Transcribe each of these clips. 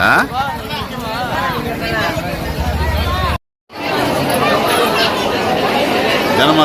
ஆ ஜனமா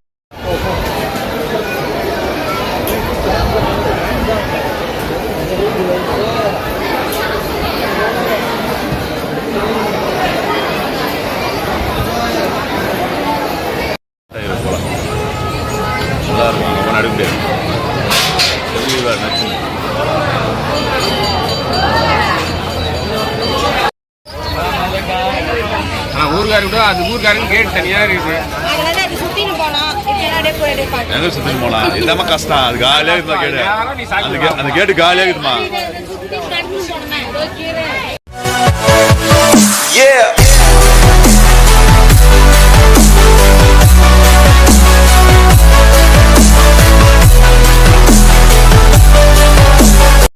கூட அது ஊருக்காரங்க கேட் தனியாக இருக்குது அப்படியே பார்த்து எங்க சுத்தி போலாம் இல்லாம கஷ்டம். அது காலியாக இருக்குமா கேடு அந்த கே- அந்த கேட்டு காலியாக இருக்குமா?